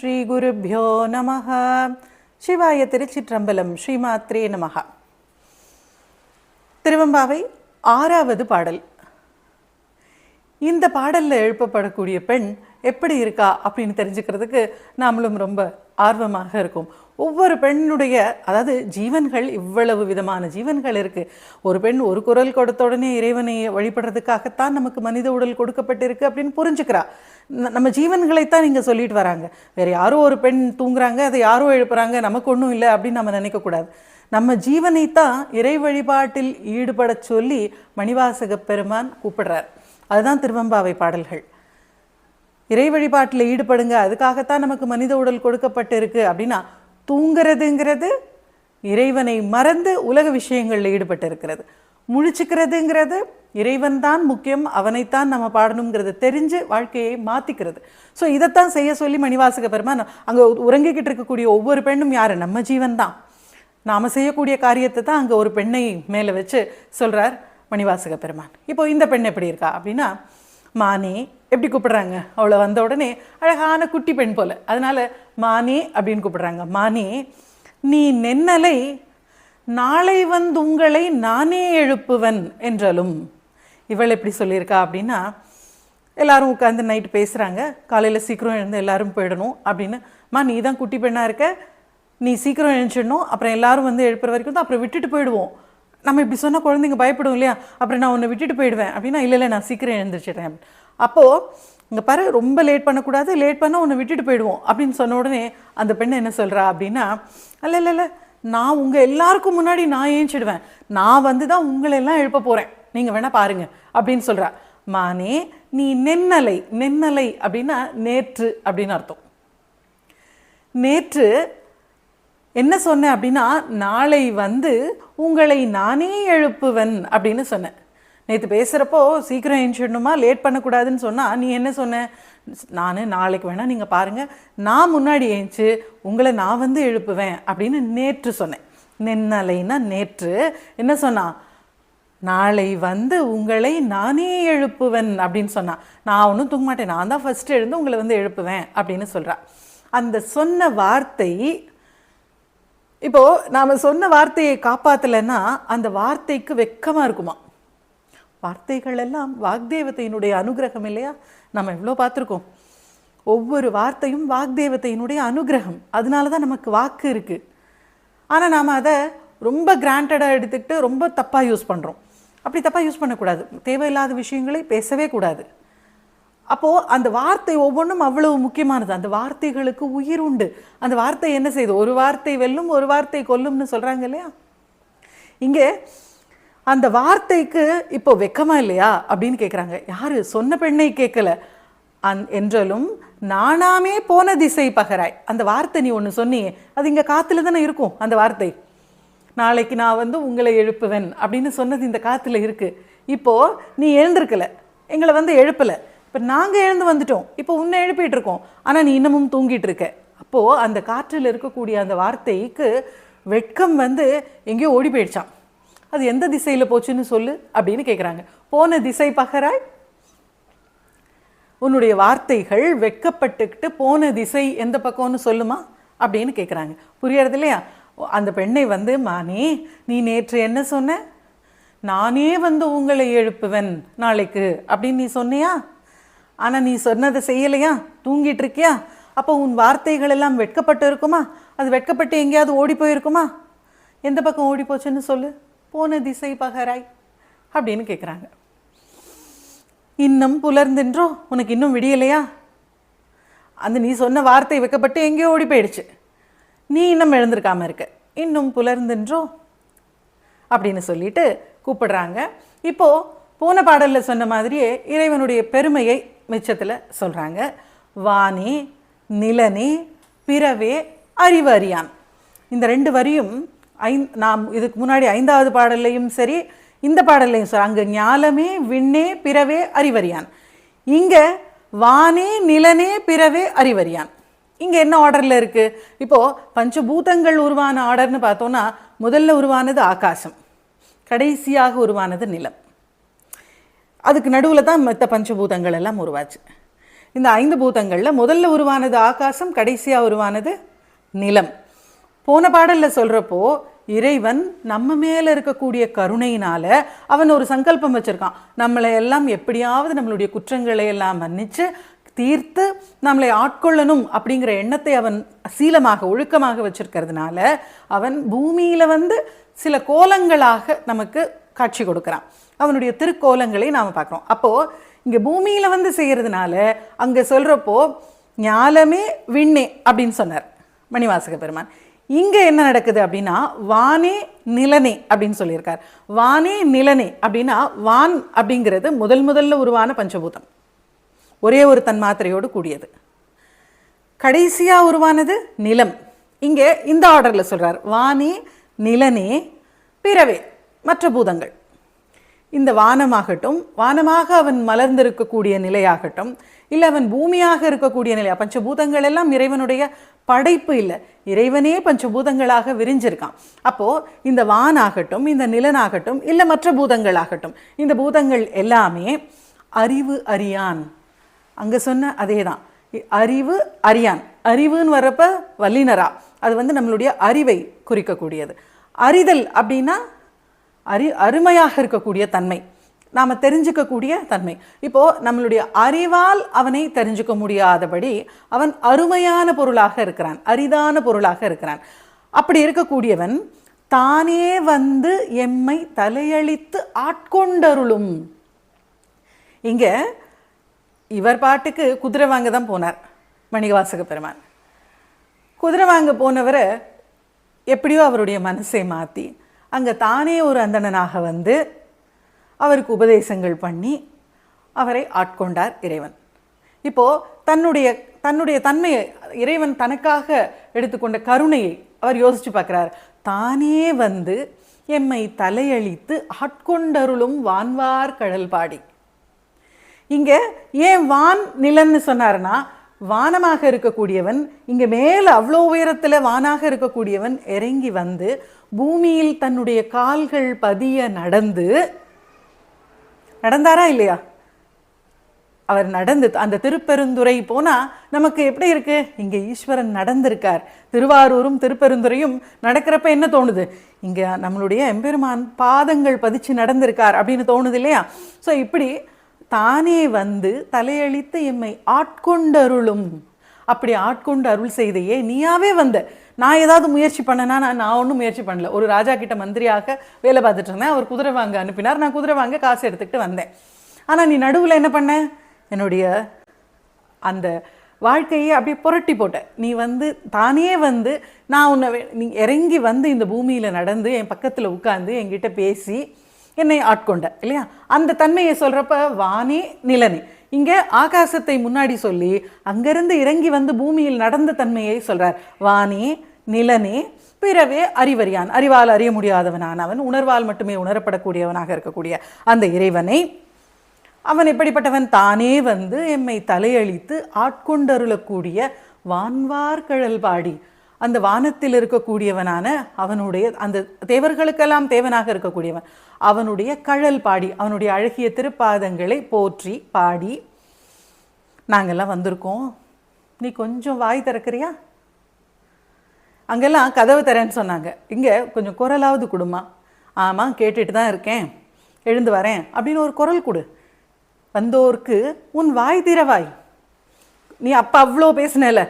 ஸ்ரீ குருப்யோ நமः சிவாய திருச்சிற்றம்பலம் ஸ்ரீமாத்ரே நமக திருவம்பாவை ஆறாவது பாடல். இந்த பாடலில் எழுப்பப்படக்கூடிய பெண் எப்படி இருக்கா அப்படின்னு தெரிஞ்சுக்கிறதுக்கு நாமளும் ரொம்ப ஆர்வமாக இருக்கும். ஒவ்வொரு பெண்ணுடைய அதாவது ஜீவன்கள் இவ்வளவு விதமான ஜீவன்கள் இருக்குது ஒரு பெண் ஒரு குரல் கொடுத்த உடனே இறைவனை வழிபடுறதுக்காகத்தான் நமக்கு மனித உடல் கொடுக்கப்பட்டிருக்கு அப்படின்னு புரிஞ்சுக்கிறா. நம்ம ஜீவன்களைத்தான் நீங்கள் சொல்லிட்டு வராங்க. வேறு யாரோ ஒரு பெண் தூங்குறாங்க அதை யாரோ எழுப்புறாங்க நமக்கு ஒன்றும் இல்லை அப்படின்னு நம்ம நினைக்கக்கூடாது. நம்ம ஜீவனைத்தான் இறை வழிபாட்டில் ஈடுபடச் சொல்லி மணிவாசக பெருமான் கூப்பிடுறார். அதுதான் திருவம்பாவை பாடல்கள். இறை வழிபாட்டில் ஈடுபடுங்க அதுக்காகத்தான் நமக்கு மனித உடல் கொடுக்கப்பட்டிருக்கு அப்படின்னா தூங்குறதுங்கிறது இறைவனை மறந்து உலக விஷயங்களில் ஈடுபட்டு இருக்கிறது முழிச்சுக்கிறதுங்கிறது இறைவன் தான் முக்கியம் அவனைத்தான் நம்ம பாடணுங்கிறது தெரிஞ்சு வாழ்க்கையை மாற்றிக்கிறது ஸோ இதைத்தான் செய்ய சொல்லி மணிவாசக பெருமான் அங்கே உறங்கிக்கிட்டு இருக்கக்கூடிய ஒவ்வொரு பெண்ணும் யார்? நம்ம ஜீவன் தான். நாம் செய்யக்கூடிய காரியத்தை தான் அங்கே ஒரு பெண்ணை மேலே வச்சு சொல்கிறார் மணிவாசக பெருமான். இப்போ இந்த பெண் எப்படி இருக்கா அப்படின்னா மானே எப்படி கூப்பிடுறாங்க? அவளை வந்த உடனே அழகான குட்டி பெண் போல. அதனால மானே அப்படின்னு கூப்பிடுறாங்க. மானே நீ நென்னலை நாளை வந்து உங்களை நானே எழுப்புவன் என்றாலும் இவள் எப்படி சொல்லியிருக்கா? அப்படின்னா எல்லாரும் உட்காந்து நைட்டு பேசுகிறாங்க காலையில் சீக்கிரம் எழுந்து எல்லாரும் போயிடணும் அப்படின்னு மா நீ தான் குட்டி பெண்ணாக இருக்க. நீ சீக்கிரம் எழுந்துடணும். அப்புறம் எல்லாரும் வந்து எழுப்புற வரைக்கும் தான் அப்புறம் விட்டுட்டு போயிடுவோம். நம்ம இப்படி சொன்னால் குழந்தைங்க பயப்படும் இல்லையா? அப்புறம் நான் உன்னை விட்டுட்டு போயிடுவேன். அப்படின்னா இல்லை இல்லை நான் சீக்கிரம் எழுந்திரிச்சிடுறேன். அப்போது இங்கே பாரு ரொம்ப லேட் பண்ணக்கூடாது லேட் பண்ணால் உன்னை விட்டுட்டு போயிடுவோம். அப்படின்னு சொன்ன உடனே அந்த பெண்ணை என்ன சொல்கிறா அப்படின்னா அல்ல இல்லை இல்லை நான் உங்கள் எல்லாருக்கும் முன்னாடி நான் ஏஞ்சிடுவேன். நான் வந்து தான் உங்களெல்லாம் எழுப்ப போகிறேன் நீங்கள் வேணால் பாருங்கள் அப்படின்னு சொல்கிறா மானே நீ நென்னலை நென்னலை அப்படின்னா நேற்று அப்படின்னு அர்த்தம். நேற்று என்ன சொன்னேன் அப்படின்னா நாளை வந்து உங்களை நானே எழுப்புவன் அப்படின்னு சொன்னேன். நேற்று பேசுகிறப்போ சீக்கிரம் எழுந்திடணுமா லேட் பண்ணக்கூடாதுன்னு சொன்னால் நீ என்ன சொன்ன? நான் நாளைக்கு வேணால் நீங்கள் பாருங்கள் நான் முன்னாடி ஏஞ்சி உங்களை நான் வந்து எழுப்புவேன் அப்படின்னு நேற்று சொன்னேன். நென்னலைன்னா நேற்று என்ன சொன்னான் நாளை வந்து உங்களை நானே எழுப்புவேன் அப்படின்னு சொன்னான் நான் ஒன்றும் தூங்க மாட்டேன். நான் தான் ஃபஸ்ட்டு எழுந்து உங்களை வந்து எழுப்புவேன் அப்படின்னு சொல்றா. அந்த சொன்ன வார்த்தை இப்போது நாம் சொன்ன வார்த்தையை காப்பாற்றலைன்னா அந்த வார்த்தைக்கு வெக்கமாக இருக்குமா? வார்த்தைகள் எல்லாம் வாக்தேவத்தையினுடைய அனுகிரகம் இல்லையா? நம்ம எவ்வளோ பார்த்துருக்கோம். ஒவ்வொரு வார்த்தையும் வாக்தேவத்தையினுடைய அனுகிரகம். அதனால தான் நமக்கு வாக்கு இருக்குது ஆனால் நாம் அதை ரொம்ப கிராண்டடாக எடுத்துக்கிட்டு ரொம்ப தப்பாக யூஸ் பண்ணுறோம் அப்படி தப்பாக யூஸ் பண்ணக்கூடாது. தேவையில்லாத விஷயங்களை பேசவே கூடாது. அப்போது அந்த வார்த்தை ஒவ்வொன்றும் அவ்வளவு முக்கியமானது. அந்த வார்த்தைகளுக்கு உயிர் உண்டு. அந்த வார்த்தை என்ன செய்யுது? ஒரு வார்த்தை வெல்லும் ஒரு வார்த்தை கொல்லும்னு சொல்கிறாங்க இல்லையா? இங்கே அந்த வார்த்தைக்கு இப்போ வெக்கமா இல்லையா அப்படின்னு கேட்குறாங்க யாரு? சொன்ன பெண்ணை கேட்கல அந் என்றாலும் நானாமே போன திசை பகராய். அந்த வார்த்தை நீ ஒன்று சொன்னியே அது இங்கே காற்றுல தானே இருக்கும் அந்த வார்த்தை. நாளைக்கு நான் வந்து உங்களை எழுப்புவேன் அப்படின்னு சொன்னது இந்த காற்றுல இருக்குது இப்போது நீ எழுந்திருக்கல எங்களை வந்து எழுப்பலை. இப்போ நாங்கள் எழுந்து வந்துட்டோம் இப்போ உன்னை எழுப்பிட்டு இருக்கோம். ஆனால் நீ இன்னமும் தூங்கிட்டு இருக்க. அப்போது அந்த காற்றில் இருக்கக்கூடிய அந்த வார்த்தைக்கு வெட்கம் வந்து எங்கேயோ ஓடி போயிடுச்சான் அது எந்த திசையில் போச்சுன்னு சொல்லு அப்படின்னு கேட்குறாங்க போன திசை பகராய் உன்னுடைய வார்த்தைகள் வெட்கப்பட்டுக்கிட்டு போன திசை எந்த பக்கம்னு சொல்லுமா? அப்படின்னு கேட்குறாங்க புரியறது இல்லையா? அந்த பெண்ணை வந்து மானே நீ நேற்று என்ன சொன்ன? நானே வந்து உங்களை எழுப்புவேன் நாளைக்கு அப்படின்னு நீ சொன்னியா? ஆனால் நீ சொன்னதை செய்யலையா? தூங்கிட்டு இருக்கியா? அப்போ உன் வார்த்தைகள் எல்லாம் வெட்கப்பட்டு இருக்குமா? அது வெட்கப்பட்டு எங்கேயாவது ஓடி போயிருக்குமா? எந்த பக்கம் ஓடி போச்சுன்னு சொல்லு. போன திசை பகராய் அப்படின்னு கேட்குறாங்க இன்னும் புலர்ந்தென்றோ? உனக்கு இன்னும் விடியலையா? அந்த நீ சொன்ன வார்த்தை வைக்கப்பட்டு எங்கேயோ ஓடி போயிடுச்சு. நீ இன்னும் எழுந்திருக்காம இருக்க. இன்னும் புலர்ந்தென்றோ? அப்படின்னு சொல்லிட்டு கூப்பிடுறாங்க. இப்போ போன பாடலில் சொன்ன மாதிரியே இறைவனுடைய பெருமையை மிச்சத்தில் சொல்றாங்க. வானே நிலனே பிறவே அறிவறியான் இந்த ரெண்டு வரியும் ஐந் நாம் இதுக்கு முன்னாடி ஐந்தாவது பாடல்லையும் சரி இந்த பாடல்லையும் சரி அங்கே ஞாலமே விண்ணே பிறவே அறிவறியான். இங்கே வானே நிலனே பிறவே அறிவறியான். இங்கே என்ன ஆர்டரில் இருக்குது இப்போது பஞ்சபூதங்கள் உருவான ஆர்டர்னு பார்த்தோன்னா முதல்ல உருவானது ஆகாசம். கடைசியாக உருவானது நிலம். அதுக்கு நடுவில் தான் மற்ற பஞ்சபூதங்கள் எல்லாம் உருவாச்சு. இந்த ஐந்து பூதங்களில் முதல்ல உருவானது ஆகாசம் கடைசியாக உருவானது நிலம். போன பாடலில் சொல்றப்போ இறைவன் நம்ம மேலே இருக்கக்கூடிய கருணையினால அவன் ஒரு சங்கல்பம் வச்சுருக்கான். நம்மளை எல்லாம் எப்படியாவது நம்மளுடைய குற்றங்களை எல்லாம் மன்னித்து தீர்த்து நம்மளை ஆட்கொள்ளணும் அப்படிங்கிற எண்ணத்தை அவன் சீலமாக ஒழுக்கமாக வச்சிருக்கிறதுனால அவன் பூமியில் வந்து சில கோலங்களாக நமக்கு காட்சி கொடுக்குறான். அவனுடைய திருக்கோலங்களை நாம் பார்க்குறோம். அப்போது இங்கே பூமியில் வந்து செய்கிறதுனால அங்கே சொல்கிறப்போ ஞாலமே விண்ணே அப்படின்னு சொன்னார் மணிவாசக பெருமான். இங்கே என்ன நடக்குது அப்படின்னா வானே நிலனே அப்படின்னு சொல்லியிருக்கார். வானே நிலனே அப்படின்னா வான் அப்படிங்கிறது முதல் முதல்ல உருவான பஞ்சபூதம். ஒரே ஒரு தன்மாத்திரையோடு கூடியது. கடைசியாக உருவானது நிலம். இங்கே இந்த ஆர்டரில் சொல்கிறார் வானே நிலனே பிறவே மற்ற பூதங்கள். இந்த வானமாகட்டும் வானமாக அவன் மலர்ந்திருக்கக்கூடிய நிலையாகட்டும் இல்லை அவன் பூமியாக இருக்கக்கூடிய நிலை பஞ்சபூதங்கள் எல்லாம் இறைவனுடைய படைப்பு இல்லை. இறைவனே பஞ்சபூதங்களாக விரிஞ்சிருக்கான். அப்போது இந்த வானாகட்டும் இந்த நிலனாகட்டும் இல்லை மற்ற பூதங்களாகட்டும் இந்த பூதங்கள் எல்லாமே அறிவு அறியான். அங்கே சொன்ன அதே தான் அறிவு அறியான். அறிவுன்னு வர்றப்ப வல்லினரா. அது வந்து நம்மளுடைய அறிவை குறிக்கக்கூடியது. அறிதல் அப்படின்னா அறி அருமையாக இருக்கக்கூடிய தன்மை. நாம் தெரிஞ்சுக்கக்கூடிய தன்மை. இப்போ நம்மளுடைய அறிவால் அவனை தெரிஞ்சுக்க முடியாதபடி அவன் அருமையான பொருளாக இருக்கிறான் அரிதான பொருளாக இருக்கிறான். அப்படி இருக்கக்கூடியவன் தானே வந்து எம்மை தலையளித்து ஆட்கொண்டருளும். இங்க இவர் பாட்டுக்கு குதிரை வாங்க தான் போனார் மணிகவாசக பெருமான். குதிரை வாங்க போனவரை எப்படியோ அவருடைய மனசை மாற்றி அங்கே தானே ஒரு அந்தணனாக வந்து அவருக்கு உபதேசங்கள் பண்ணி அவரை ஆட்கொண்டார் இறைவன். இப்போ தன்னுடைய தன்னுடைய தன்மையை இறைவன் தனக்காக எடுத்துக்கொண்ட கருணையை அவர் யோசிச்சு பார்க்குறார். தானே வந்து எம்மை தலையழித்து ஆட்கொண்டருளும் வான்வார் கடல் பாடி இங்கே ஏன் வான் நிலன்னு சொன்னார்னா வானமாக இருக்கக்கூடியவன் இங்க மேலே அவ்வளோ உயரத்துல வானாக இருக்கக்கூடியவன் இறங்கி வந்து பூமியில் தன்னுடைய கால்கள் பதிய நடந்து நடந்தாரா இல்லையா? அவர் நடந்து அந்த திருப்பெருந்துறை போனால் நமக்கு எப்படி இருக்கு? இங்கே ஈஸ்வரன் நடந்திருக்கார். திருவாரூரும் திருப்பெருந்துறையும் நடக்கிறப்ப என்ன தோணுது? இங்கே நம்மளுடைய எம்பெருமான் பாதங்கள் பதிச்சு நடந்திருக்கார் அப்படின்னு தோணுது இல்லையா? ஸோ இப்படி தானே வந்து தலையளித்து எம்மை ஆட்கொண்டருளும். அப்படி ஆட்கொண்டு அருள் செய்தையே நீயாவே வந்த. நான் ஏதாவது முயற்சி பண்ணனா நான் நான் ஒன்றும் முயற்சி பண்ணல. ஒரு ராஜா கிட்ட மந்திரியாக வேலை பார்த்துட்டு இருந்தேன். அவர் குதிரை வாங்க அனுப்பினார். நான் குதிரை வாங்க காசு எடுத்துக்கிட்டு வந்தேன். ஆனால் நீ நடுவில் என்ன பண்ண? என்னுடைய அந்த வாழ்க்கையை அப்படியே புரட்டி போட்ட. நீ வந்து தானே வந்து நான் உன்னை நீ இறங்கி வந்து இந்த பூமியில் நடந்து என் பக்கத்தில் உட்காந்து என்கிட்ட பேசி என்னை ஆட்கொண்ட இல்லையா? அந்த தன்மையை சொல்கிறப்ப வானே நிலனே. இங்கே ஆகாசத்தை முன்னாடி சொல்லி அங்கேருந்து இறங்கி வந்து பூமியில் நடந்த தன்மையை சொல்கிறார் வானே நிலனே பிறவே அறிவறியான். அறிவால் அறிய முடியாதவனான் அவன். உணர்வால் மட்டுமே உணரப்படக்கூடியவனாக இருக்கக்கூடிய அந்த இறைவனை அவன் எப்படிப்பட்டவன்? தானே வந்து எம்மை தலையழித்து ஆட்கொண்டருளக்கூடிய வான்வார்கழல் பாடி. அந்த வானத்தில் இருக்கக்கூடியவனான அவனுடைய அந்த தேவர்களுக்கெல்லாம் தேவனாக இருக்கக்கூடியவன். அவனுடைய கழல் பாடி அவனுடைய அழகிய திருப்பாதங்களை போற்றி பாடி நாங்கெல்லாம் வந்திருக்கோம். நீ கொஞ்சம் வாய் திறக்கிறியா? அங்கெல்லாம் கதவு தரேன்னு சொன்னாங்க. இங்கே கொஞ்சம் குரலாவது கொடுமா. ஆமாம் கேட்டுட்டு தான் இருக்கேன். எழுந்து வரேன். அப்படின்னு ஒரு குரல் கொடு. வந்தோர்க்கு உன் வாய் திறவாய் நீ அப்போ அவ்வளோ பேசினல.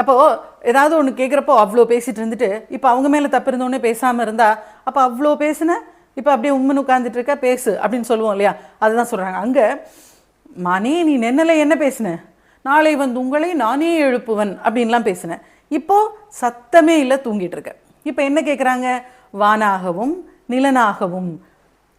அப்போது ஏதாவது ஒன்று கேட்குறப்போ அவ்வளோ பேசிகிட்டு இருந்துட்டு இப்போ அவங்க மேலே தப்பு இருந்தோடனே பேசாமல் இருந்தா அப்போ அவ்வளோ பேசின? இப்போ அப்படியே உம்மன் உட்காந்துட்டு இருக்க பேசு. அப்படின்னு சொல்லுவோம் இல்லையா? அதுதான் சொல்கிறாங்க அங்கே மானே நீ நென்னல என்ன பேசின? நாளை வந்து உங்களை நானே எழுப்புவன். அப்படின்லாம் பேசினேன். இப்போது சத்தமே இல்லை தூங்கிட்டு இருக்க இப்போ என்ன கேட்குறாங்க வானாகவும் நிலனாகவும்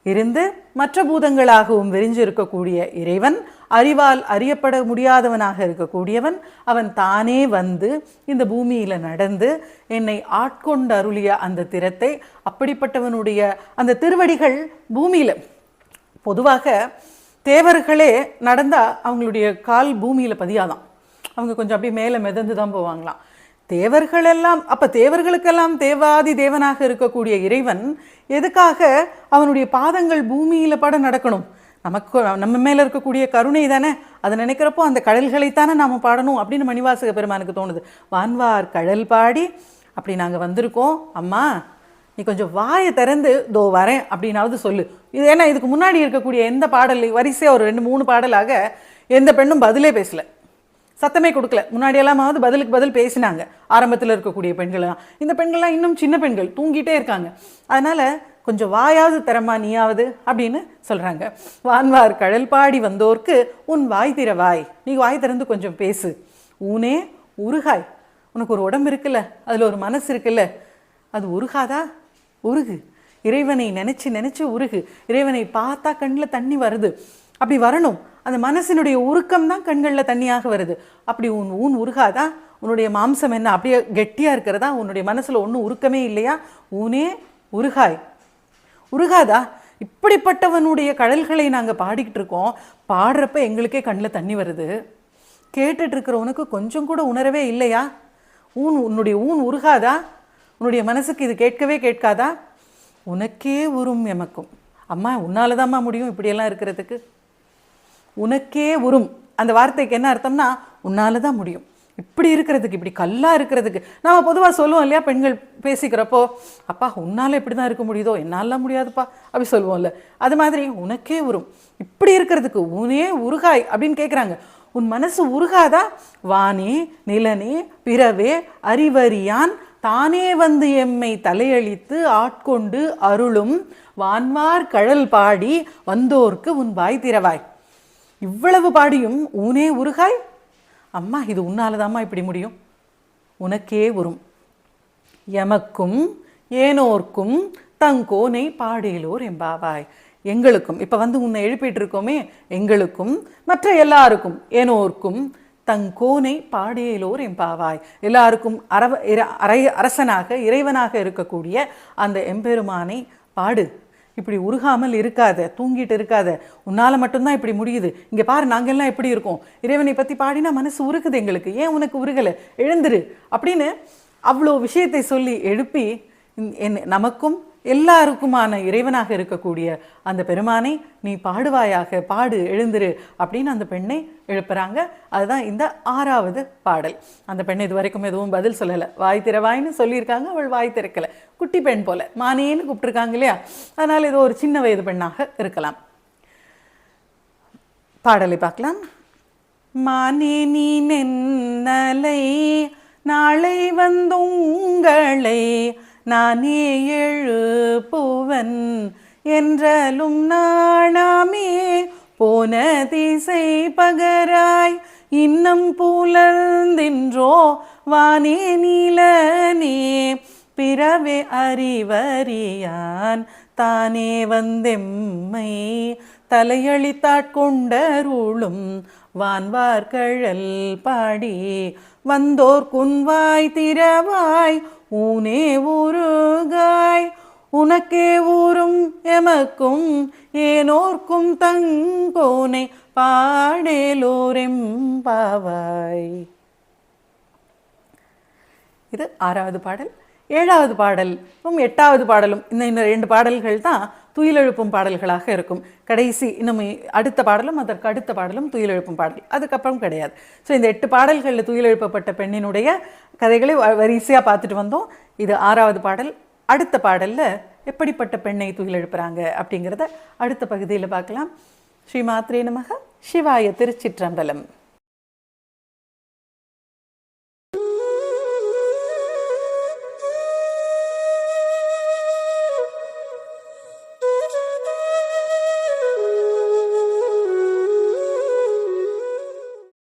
இருந்து மற்ற பூதங்களாகவும் விரிஞ்சு இருக்கக்கூடிய இறைவன் அறிவால் அறியப்பட முடியாதவனாக இருக்கக்கூடியவன் அவன் தானே வந்து இந்த பூமியில் நடந்து என்னை ஆட்கொண்டு அருளிய அந்த திறத்தை அப்படிப்பட்டவனுடைய அந்த திருவடிகள் பூமியில். பொதுவாக தேவர்களே நடந்தால் அவங்களுடைய கால் பூமியில் பதியாதான் அவங்க கொஞ்சம் அப்படியே மேலே மிதந்து தான் போவாங்களாம். தேவர்களெல்லாம் அப்ப தேவர்களுக்கெல்லாம் தேவாதி தேவனாக இருக்கக்கூடிய இறைவன் எதுக்காக அவனுடைய பாதங்கள் பூமியில பட நடக்கணும்? நமக்கு நம்ம மேலே இருக்கக்கூடிய கருணை தானே? அதை நினைக்கிறப்போ அந்த கடல்களைத்தானே நாம் பாடணும் அப்படின்னு மணிவாசக பெருமானுக்கு தோணுது. வான்வார் கடல் பாடி அப்படி நாங்கள் வந்திருக்கோம். அம்மா நீ கொஞ்சம் வாயை திறந்து தோ வரேன் அப்படின்னாவது சொல்லு. இது ஏன்னா இதுக்கு முன்னாடி இருக்கக்கூடிய எந்த பாடல் வரிசையாக ஒரு ரெண்டு மூணு பாடலாக எந்த பெண்ணும் பதிலே பேசலை. சத்தமே கொடுக்கல. முன்னாடி எல்லாமாவது பதிலுக்கு பதில் பேசினாங்க. ஆரம்பத்தில் இருக்கக்கூடிய பெண்கள்லாம். இந்த பெண்கள்லாம் இன்னும் சின்ன பெண்கள் தூங்கிட்டே இருக்காங்க. அதனால கொஞ்சம் வாயாவது தரமா நீயாவது அப்படின்னு சொல்றாங்க. வான்வார் கடல் பாடி வந்தோர்க்கு உன் வாய் திற வாய் நீ வாய் திறந்து கொஞ்சம் பேசு. ஊனே உருகாய். உனக்கு ஒரு உடம்பு இருக்குல்ல அதில் ஒரு மனசு இருக்குல்ல அது உருகாதா? உருகு. இறைவனை நினச்சி நினச்சி உருகு. இறைவனை பார்த்தா கண்ணில் தண்ணி வருது. அப்படி வரணும். அந்த மனசினுடைய உருக்கம் தான் கண்களில் தண்ணியாக வருது. அப்படி உன் ஊன் உருகாதா? உன்னுடைய மாம்சம் என்ன? அப்படியே கெட்டியாக இருக்கிறதா? உன்னுடைய மனசில் ஒன்றும் உருக்கமே இல்லையா? ஊனே உருகாய். உருகாதா? இப்படிப்பட்டவனுடைய கடல்களை நாங்கள் பாடிக்கிட்டு இருக்கோம். பாடுறப்ப எங்களுக்கே கண்ணில் தண்ணி வருது. கேட்டுட்டு இருக்கிறவனுக்கு கொஞ்சம் கூட உணரவே இல்லையா? ஊன் உன்னுடைய ஊன் உருகாதா? உன்னுடைய மனசுக்கு இது கேட்கவே கேட்காதா? உனக்கே உரும் எமக்கும். அம்மா உன்னால தாம்மா முடியும் இப்படியெல்லாம் இருக்கிறதுக்கு. உனக்கே உரும் அந்த வார்த்தைக்கு என்ன அர்த்தம்னா உன்னால தான் முடியும். இப்படி இருக்கிறதுக்கு இப்படி கல்லா இருக்கிறதுக்கு. நாம் பொதுவாக சொல்லுவோம் இல்லையா பெண்கள் பேசிக்கிறப்போ அப்பா உன்னால் இப்படி தான் இருக்க முடியுதோ? என்னால்லாம் முடியாதுப்பா. அப்படி சொல்லுவோம்ல. அது மாதிரி உனக்கே உரும் இப்படி இருக்கிறதுக்கு உனே உருகாய். அப்படின்னு கேட்குறாங்க உன் மனசு உருகாதா? வானே நிலனே பிறவே அறிவறியான் தானே வந்து எம்மை தலையழித்து ஆட்கொண்டு அருளும். வான்வார் கழல் பாடி வந்தோர்க்கு உன் வாய் திறவாய். இவ்வளவு பாடியும் ஊனே உருகாய்? அம்மா இது உன்னாலதாம்மா இப்படி முடியும். உனக்கே உரும் எமக்கும் ஏனோர்க்கும் தங்கோனை பாடேலோர் எம்பாவாய் எங்களுக்கும் இப்போ வந்து உன்னை எழுப்பிட்டு இருக்கோமே எங்களுக்கும் மற்ற எல்லாருக்கும் ஏனோர்க்கும் தங்கோனை பாடேலோர் எம்பாவாய் எல்லாருக்கும் அரவ இர- அரை அரசனாக இறைவனாக இருக்கக்கூடிய அந்த எம்பெருமானை பாடு. இப்படி உருகாமல் இருக்காத தூங்கிட்டு இருக்காத. உன்னால மட்டும்தான் இப்படி முடியுது. இங்க பாரு நாங்கெல்லாம் எப்படி இருக்கோம்? இறைவனை பத்தி பாடினா மனசு உருகுது எங்களுக்கு. ஏன் உனக்கு உருகலை? எழுந்துரு. அப்படின்னு அவ்வளோ விஷயத்தை சொல்லி எழுப்பி என் என்ன நமக்கும் எல்லாருக்குமான இறைவனாக இருக்கக்கூடிய அந்த பெருமானை நீ பாடுவாயாக பாடு எழுந்துரு அப்படின்னு அந்த பெண்ணை எழுப்புறாங்க. அதுதான் இந்த ஆறாவது பாடல். அந்த பெண் இது வரைக்கும் எதுவும் பதில் சொல்லலை. வாய் திறவாய்ன்னு சொல்லியிருக்காங்க அவள் வாய் திறக்கல. குட்டி பெண் போல. மானேன்னு கூப்பிட்டுருக்காங்க இல்லையா? அதனால இது ஒரு சின்ன வயது பெண்ணாக இருக்கலாம். பாடலை பார்க்கலாம். மானே நீ நென்னலை நாளை வந்துங்களை நானே எழு பூவன் என்றலும் நாணாமே போன திசை பகராய் இன்னம் புலர்ந்தின்றோ வானே நீலனே. பிறவே அறிவறியான் தானே வந்தெம்மை. தலையளித்தாட்கொண்டருளும் வான்வார்கழல் பாடி வந்தோர் குன்வாய் திரவாய் ஊனே ஊர் உனக்கே ஊரும் எமக்கும் ஏனோர்க்கும் தங்கோனை பாடேலோரெம்பாவாய். இது ஆறாவது பாடல் ஏழாவது பாடலும் எட்டாவது பாடலும் இந்த இன்னும் ரெண்டு பாடல்கள் தான் துயிலெழுப்பும் பாடல்களாக இருக்கும். கடைசி இன்னும் அடுத்த பாடலும் அதற்கு அடுத்த பாடலும் துயிலெழுப்பும் பாடல். அதுக்கப்புறம் கிடையாது. ஸோ இந்த எட்டு பாடல்களில் துயிலெழுப்பப்பட்ட பெண்ணினுடைய கதைகளை வ- பார்த்துட்டு வந்தோம். இது ஆறாவது பாடல் அடுத்த பாடலில் எப்படிப்பட்ட பெண்ணை துயிலெழுப்புறாங்க அப்படிங்கிறத அடுத்த பகுதியில் பார்க்கலாம். ஸ்ரீ மாத்ரே நமக. சிவாய திருச்சிற்றம்பலம்.